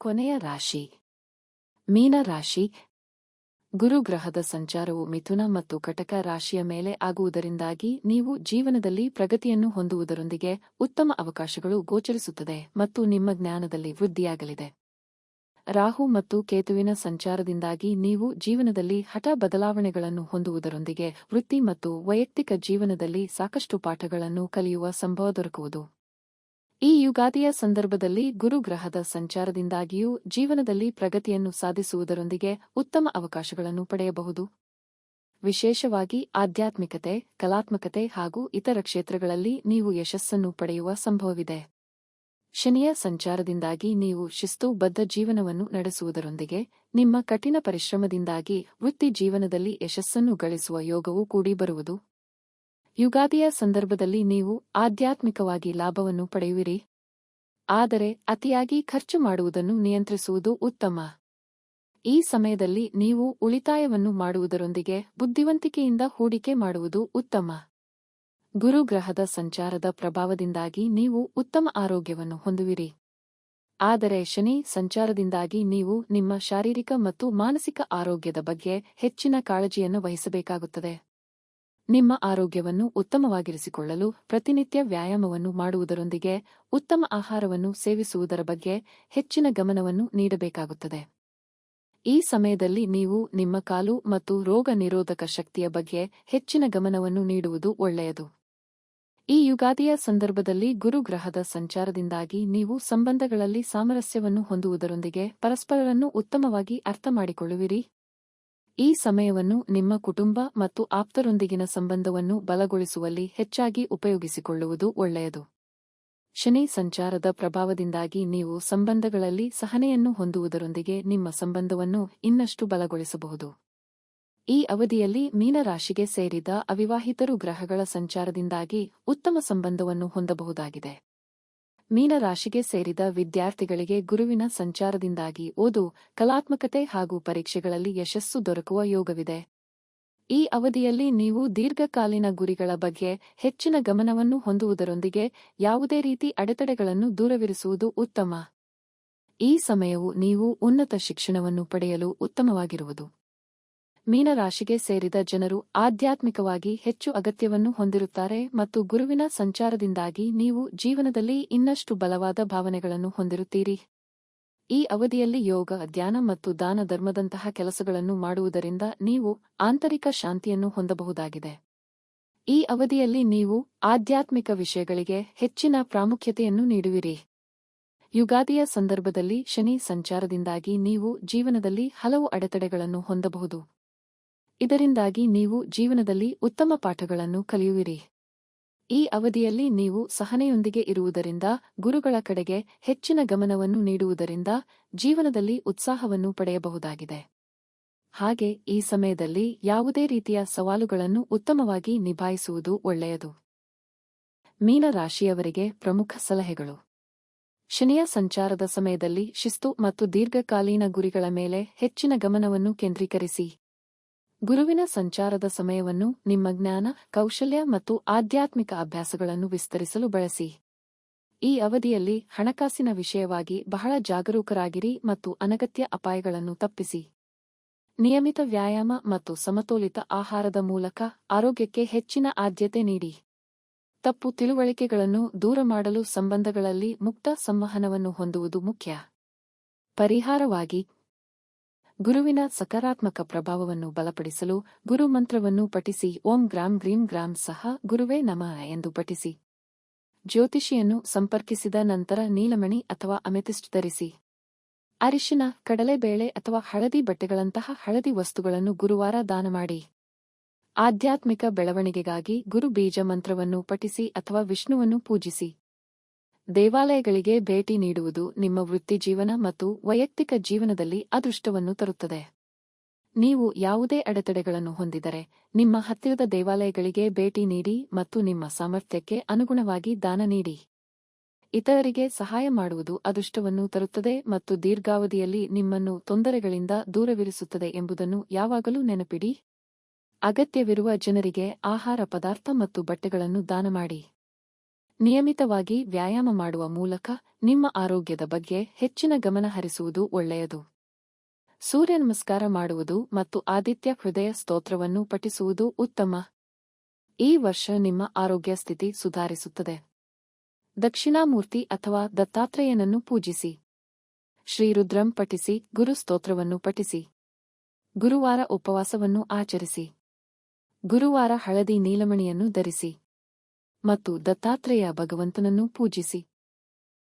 ಕೊನೆಯ ರಾಶಿ. ಮೀನ ರಾಶಿ. ಗುರುಗ್ರಹದ ಸಂಚಾರವು ಮಿಥುನ ಮತ್ತು ಕಟಕ ರಾಶಿಯ ಮೇಲೆ ಆಗುವುದರಿಂದಾಗಿ ನೀವು ಜೀವನದಲ್ಲಿ ಪ್ರಗತಿಯನ್ನು ಹೊಂದುವುದರೊಂದಿಗೆ ಉತ್ತಮ ಅವಕಾಶಗಳು ಗೋಚರಿಸುತ್ತದೆ ಮತ್ತು ನಿಮ್ಮ ಜ್ಞಾನದಲ್ಲಿ ವೃದ್ಧಿಯಾಗಲಿದೆ. ರಾಹು ಮತ್ತು ಕೇತುವಿನ ಸಂಚಾರದಿಂದಾಗಿ ನೀವು ಜೀವನದಲ್ಲಿ ಹಠ ಬದಲಾವಣೆಗಳನ್ನು ಹೊಂದುವುದರೊಂದಿಗೆ ವೃತ್ತಿ ಮತ್ತು ವೈಯಕ್ತಿಕ ಜೀವನದಲ್ಲಿ ಸಾಕಷ್ಟು ಪಾಠಗಳನ್ನು ಕಲಿಯುವ ಸಂಭವ ದೊರಕುವುದು. ಈ ಯುಗಾದಿಯ ಸಂದರ್ಭದಲ್ಲಿ ಗುರುಗ್ರಹದ ಸಂಚಾರದಿಂದಾಗಿಯೂ ಜೀವನದಲ್ಲಿ ಪ್ರಗತಿಯನ್ನು ಸಾಧಿಸುವುದರೊಂದಿಗೆ ಉತ್ತಮ ಅವಕಾಶಗಳನ್ನು ಪಡೆಯಬಹುದು. ವಿಶೇಷವಾಗಿ ಆಧ್ಯಾತ್ಮಿಕತೆ, ಕಲಾತ್ಮಕತೆ ಹಾಗೂ ಇತರ ಕ್ಷೇತ್ರಗಳಲ್ಲಿ ನೀವು ಯಶಸ್ಸನ್ನು ಪಡೆಯುವ ಸಂಭವವಿದೆ. ಶನಿಯ ಸಂಚಾರದಿಂದಾಗಿ ನೀವು ಶಿಸ್ತುಬದ್ಧ ಜೀವನವನ್ನು ನಡೆಸುವುದರೊಂದಿಗೆ ನಿಮ್ಮ ಕಠಿಣ ಪರಿಶ್ರಮದಿಂದಾಗಿ ವೃತ್ತಿ ಜೀವನದಲ್ಲಿ ಯಶಸ್ಸನ್ನು ಗಳಿಸುವ ಯೋಗವೂ ಕೂಡಿ ಬರುವುದು. ಯುಗಾದಿಯ ಸಂದರ್ಭದಲ್ಲಿ ನೀವು ಆಧ್ಯಾತ್ಮಿಕವಾಗಿ ಲಾಭವನ್ನು ಪಡೆಯುವಿರಿ. ಆದರೆ ಅತಿಯಾಗಿ ಖರ್ಚು ಮಾಡುವುದನ್ನು ನಿಯಂತ್ರಿಸುವುದು ಉತ್ತಮ. ಈ ಸಮಯದಲ್ಲಿ ನೀವು ಉಳಿತಾಯವನ್ನು ಮಾಡುವುದರೊಂದಿಗೆ ಬುದ್ಧಿವಂತಿಕೆಯಿಂದ ಹೂಡಿಕೆ ಮಾಡುವುದು ಉತ್ತಮ. ಗುರುಗ್ರಹದ ಸಂಚಾರದ ಪ್ರಭಾವದಿಂದಾಗಿ ನೀವು ಉತ್ತಮ ಆರೋಗ್ಯವನ್ನು ಹೊಂದುವಿರಿ. ಆದರೆ ಶನಿ ಸಂಚಾರದಿಂದಾಗಿ ನೀವು ನಿಮ್ಮ ಶಾರೀರಿಕ ಮತ್ತು ಮಾನಸಿಕ ಆರೋಗ್ಯದ ಬಗ್ಗೆ ಹೆಚ್ಚಿನ ಕಾಳಜಿಯನ್ನು ವಹಿಸಬೇಕಾಗುತ್ತದೆ. ನಿಮ್ಮ ಆರೋಗ್ಯವನ್ನು ಉತ್ತಮವಾಗಿರಿಸಿಕೊಳ್ಳಲು ಪ್ರತಿನಿತ್ಯ ವ್ಯಾಯಾಮವನ್ನು ಮಾಡುವುದರೊಂದಿಗೆ ಉತ್ತಮ ಆಹಾರವನ್ನು ಸೇವಿಸುವುದರ ಬಗ್ಗೆ ಹೆಚ್ಚಿನ ಗಮನವನ್ನು ನೀಡಬೇಕಾಗುತ್ತದೆ. ಈ ಸಮಯದಲ್ಲಿ ನೀವು ನಿಮ್ಮ ಕಾಲು ಮತ್ತು ರೋಗ ನಿರೋಧಕ ಶಕ್ತಿಯ ಬಗ್ಗೆ ಹೆಚ್ಚಿನ ಗಮನವನ್ನು ನೀಡುವುದು ಒಳ್ಳೆಯದು. ಈ ಯುಗಾದಿಯ ಸಂದರ್ಭದಲ್ಲಿ ಗುರುಗ್ರಹದ ಸಂಚಾರದಿಂದಾಗಿ ನೀವು ಸಂಬಂಧಗಳಲ್ಲಿ ಸಾಮರಸ್ಯವನ್ನು ಹೊಂದುವುದರೊಂದಿಗೆ ಪರಸ್ಪರರನ್ನು ಉತ್ತಮವಾಗಿ ಅರ್ಥಮಾಡಿಕೊಳ್ಳುವಿರಿ ಈ ಸಮಯವನ್ನು ನಿಮ್ಮ ಕುಟುಂಬ ಮತ್ತು ಆಪ್ತರೊಂದಿಗಿನ ಸಂಬಂಧವನ್ನು ಬಲಗೊಳಿಸುವಲ್ಲಿ ಹೆಚ್ಚಾಗಿ ಉಪಯೋಗಿಸಿಕೊಳ್ಳುವುದು ಒಳ್ಳೆಯದು. ಶನಿ ಸಂಚಾರದ ಪ್ರಭಾವದಿಂದಾಗಿ ನೀವು ಸಂಬಂಧಗಳಲ್ಲಿ ಸಹನೆಯನ್ನು ಹೊಂದುವುದರೊಂದಿಗೆ ನಿಮ್ಮ ಸಂಬಂಧವನ್ನು ಇನ್ನಷ್ಟು ಬಲಗೊಳಿಸಬಹುದು. ಈ ಅವಧಿಯಲ್ಲಿ ಮೀನರಾಶಿಗೆ ಸೇರಿದ ಅವಿವಾಹಿತರು ಗ್ರಹಗಳ ಸಂಚಾರದಿಂದಾಗಿ ಉತ್ತಮ ಸಂಬಂಧವನ್ನು ಹೊಂದಬಹುದಾಗಿದೆ. ಮೀನರಾಶಿಗೆ ಸೇರಿದ ವಿದ್ಯಾರ್ಥಿಗಳಿಗೆ ಗುರುವಿನ ಸಂಚಾರದಿಂದಾಗಿ ಓದು, ಕಲಾತ್ಮಕತೆ ಹಾಗೂ ಪರೀಕ್ಷೆಗಳಲ್ಲಿ ಯಶಸ್ಸು ದೊರಕುವ ಯೋಗವಿದೆ. ಈ ಅವಧಿಯಲ್ಲಿ ನೀವು ದೀರ್ಘಕಾಲೀನ ಗುರಿಗಳ ಬಗ್ಗೆ ಹೆಚ್ಚಿನ ಗಮನವನ್ನು ಹೊಂದುವುದರೊಂದಿಗೆ ಯಾವುದೇ ರೀತಿ ಅಡೆತಡೆಗಳನ್ನು ದೂರವಿರಿಸುವುದು ಉತ್ತಮ. ಈ ಸಮಯವು ನೀವು ಉನ್ನತ ಶಿಕ್ಷಣವನ್ನು ಪಡೆಯಲು ಉತ್ತಮವಾಗಿರುವುದು. ಮೀನರಾಶಿಗೆ ಸೇರಿದ ಜನರು ಆಧ್ಯಾತ್ಮಿಕವಾಗಿ ಹೆಚ್ಚು ಅಗತ್ಯವನ್ನು ಹೊಂದಿರುತ್ತಾರೆ ಮತ್ತು ಗುರುವಿನ ಸಂಚಾರದಿಂದಾಗಿ ನೀವು ಜೀವನದಲ್ಲಿ ಇನ್ನಷ್ಟು ಬಲವಾದ ಭಾವನೆಗಳನ್ನು ಹೊಂದಿರುತ್ತೀರಿ. ಈ ಅವಧಿಯಲ್ಲಿ ಯೋಗ, ಧ್ಯಾನ ಮತ್ತು ದಾನ ಧರ್ಮದಂತಹ ಕೆಲಸಗಳನ್ನು ಮಾಡುವುದರಿಂದ ನೀವು ಆಂತರಿಕ ಶಾಂತಿಯನ್ನು ಹೊಂದಬಹುದಾಗಿದೆ. ಈ ಅವಧಿಯಲ್ಲಿ ನೀವು ಆಧ್ಯಾತ್ಮಿಕ ವಿಷಯಗಳಿಗೆ ಹೆಚ್ಚಿನ ಪ್ರಾಮುಖ್ಯತೆಯನ್ನು ನೀಡುವಿರಿ. ಯುಗಾದಿಯ ಸಂದರ್ಭದಲ್ಲಿ ಶನಿ ಸಂಚಾರದಿಂದಾಗಿ ನೀವು ಜೀವನದಲ್ಲಿ ಹಲವು ಅಡೆತಡೆಗಳನ್ನು ಹೊಂದಬಹುದು. ಇದರಿಂದಾಗಿ ನೀವು ಜೀವನದಲ್ಲಿ ಉತ್ತಮ ಪಾಠಗಳನ್ನು ಕಲಿಯುವಿರಿ. ಈ ಅವಧಿಯಲ್ಲಿ ನೀವು ಸಹನೆಯೊಂದಿಗೆ ಇರುವುದರಿಂದ, ಗುರುಗಳ ಕಡೆಗೆ ಹೆಚ್ಚಿನ ಗಮನವನ್ನು ನೀಡುವುದರಿಂದ ಜೀವನದಲ್ಲಿ ಉತ್ಸಾಹವನ್ನು ಪಡೆಯಬಹುದಾಗಿದೆ. ಹಾಗೆ ಈ ಸಮಯದಲ್ಲಿ ಯಾವುದೇ ರೀತಿಯ ಸವಾಲುಗಳನ್ನು ಉತ್ತಮವಾಗಿ ನಿಭಾಯಿಸುವುದು ಒಳ್ಳೆಯದು. ಮೀನರಾಶಿಯವರಿಗೆ ಪ್ರಮುಖ ಸಲಹೆಗಳು. ಶನಿಯ ಸಂಚಾರದ ಸಮಯದಲ್ಲಿ ಶಿಸ್ತು ಮತ್ತು ದೀರ್ಘಕಾಲೀನ ಗುರಿಗಳ ಮೇಲೆ ಹೆಚ್ಚಿನ ಗಮನವನ್ನು ಕೇಂದ್ರೀಕರಿಸಿ. ಗುರುವಿನ ಸಂಚಾರದ ಸಮಯವನ್ನು ನಿಮ್ಮ ಜ್ಞಾನ, ಕೌಶಲ್ಯ ಮತ್ತು ಆಧ್ಯಾತ್ಮಿಕ ಅಭ್ಯಾಸಗಳನ್ನು ವಿಸ್ತರಿಸಲು ಬಳಸಿ. ಈ ಅವಧಿಯಲ್ಲಿ ಹಣಕಾಸಿನ ವಿಷಯವಾಗಿ ಬಹಳ ಜಾಗರೂಕರಾಗಿರಿ ಮತ್ತು ಅನಗತ್ಯ ಅಪಾಯಗಳನ್ನು ತಪ್ಪಿಸಿ. ನಿಯಮಿತ ವ್ಯಾಯಾಮ ಮತ್ತು ಸಮತೋಲಿತ ಆಹಾರದ ಮೂಲಕ ಆರೋಗ್ಯಕ್ಕೆ ಹೆಚ್ಚಿನ ಆದ್ಯತೆ ನೀಡಿ. ತಪ್ಪು ತಿಳುವಳಿಕೆಗಳನ್ನು ದೂರ ಮಾಡಲು ಸಂಬಂಧಗಳಲ್ಲಿ ಮುಕ್ತ ಸಂವಹನವನ್ನು ಹೊಂದುವುದು ಮುಖ್ಯ. ಪರಿಹಾರವಾಗಿ ಗುರುವಿನ ಸಕಾರಾತ್ಮಕ ಪ್ರಭಾವವನ್ನು ಬಲಪಡಿಸಲು ಗುರು ಮಂತ್ರವನ್ನು ಪಠಿಸಿ, ಓಂ ಗ್ರಾಮ್ ಗ್ರೀಂ ಗ್ರಾಮ್ ಸಹ ಗುರುವೇ ನಮಃ ಎಂದು ಪಠಿಸಿ. ಜ್ಯೋತಿಷಿಯನ್ನು ಸಂಪರ್ಕಿಸಿದ ನಂತರ ನೀಲಮಣಿ ಅಥವಾ ಅಮೆತಿಸ್ಟ್ ಧರಿಸಿ. ಅರಿಶಿನ, ಕಡಲೆಬೇಳೆ ಅಥವಾ ಹಳದಿ ಬಟ್ಟೆಗಳಂತಹ ಹಳದಿ ವಸ್ತುಗಳನ್ನು ಗುರುವಾರ ದಾನ ಮಾಡಿ. ಆಧ್ಯಾತ್ಮಿಕ ಬೆಳವಣಿಗೆಗಾಗಿ ಗುರು ಬೀಜ ಮಂತ್ರವನ್ನು ಪಠಿಸಿ ಅಥವಾ ವಿಷ್ಣುವನ್ನು ಪೂಜಿಸಿ. ದೇವಾಲಯಗಳಿಗೆ ಭೇಟಿ ನೀಡುವುದು ನಿಮ್ಮ ವೃತ್ತಿಜೀವನ ಮತ್ತು ವೈಯಕ್ತಿಕ ಜೀವನದಲ್ಲಿ ಅದೃಷ್ಟವನ್ನು ತರುತ್ತದೆ. ನೀವು ಯಾವುದೇ ಅಡೆತಡೆಗಳನ್ನು ಹೊಂದಿದರೆ, ನಿಮ್ಮ ಹತ್ತಿರದ ದೇವಾಲಯಗಳಿಗೆ ಭೇಟಿ ನೀಡಿ ಮತ್ತು ನಿಮ್ಮ ಸಾಮರ್ಥ್ಯಕ್ಕೆ ಅನುಗುಣವಾಗಿ ದಾನ ನೀಡಿ. ಇತರರಿಗೆ ಸಹಾಯ ಮಾಡುವುದು ಅದೃಷ್ಟವನ್ನು ತರುತ್ತದೆ ಮತ್ತು ದೀರ್ಘಾವಧಿಯಲ್ಲಿ ನಿಮ್ಮನ್ನು ತೊಂದರೆಗಳಿಂದ ದೂರವಿರಿಸುತ್ತದೆ ಎಂಬುದನ್ನು ಯಾವಾಗಲೂ ನೆನಪಿಡಿ. ಅಗತ್ಯವಿರುವ ಜನರಿಗೆ ಆಹಾರ ಪದಾರ್ಥ ಮತ್ತು ಬಟ್ಟೆಗಳನ್ನು ದಾನ ಮಾಡಿ. ನಿಯಮಿತವಾಗಿ ವ್ಯಾಯಾಮ ಮಾಡುವ ಮೂಲಕ ನಿಮ್ಮ ಆರೋಗ್ಯದ ಬಗ್ಗೆ ಹೆಚ್ಚಿನ ಗಮನ ಹರಿಸುವುದು ಒಳ್ಳೆಯದು. ಸೂರ್ಯ ನಮಸ್ಕಾರ ಮಾಡುವುದು ಮತ್ತು ಆದಿತ್ಯ ಹೃದಯ ಸ್ತೋತ್ರವನ್ನು ಪಠಿಸುವುದು ಉತ್ತಮ. ಈ ವರ್ಷ ನಿಮ್ಮ ಆರೋಗ್ಯ ಸ್ಥಿತಿ ಸುಧಾರಿಸುತ್ತದೆ. ದಕ್ಷಿಣಾಮೂರ್ತಿ ಅಥವಾ ದತ್ತಾತ್ರೇಯನನ್ನು ಪೂಜಿಸಿ. ಶ್ರೀರುದ್ರಂ ಪಠಿಸಿ, ಗುರು ಸ್ತೋತ್ರವನ್ನು ಪಠಿಸಿ. ಗುರುವಾರ ಉಪವಾಸವನ್ನು ಆಚರಿಸಿ. ಗುರುವಾರ ಹಳದಿ ನೀಲಮಣಿಯನ್ನು ಧರಿಸಿ. ಮತ್ತು ದತ್ತಾತ್ರೇಯ ಭಗವಂತನನ್ನು ಪೂಜಿಸಿ.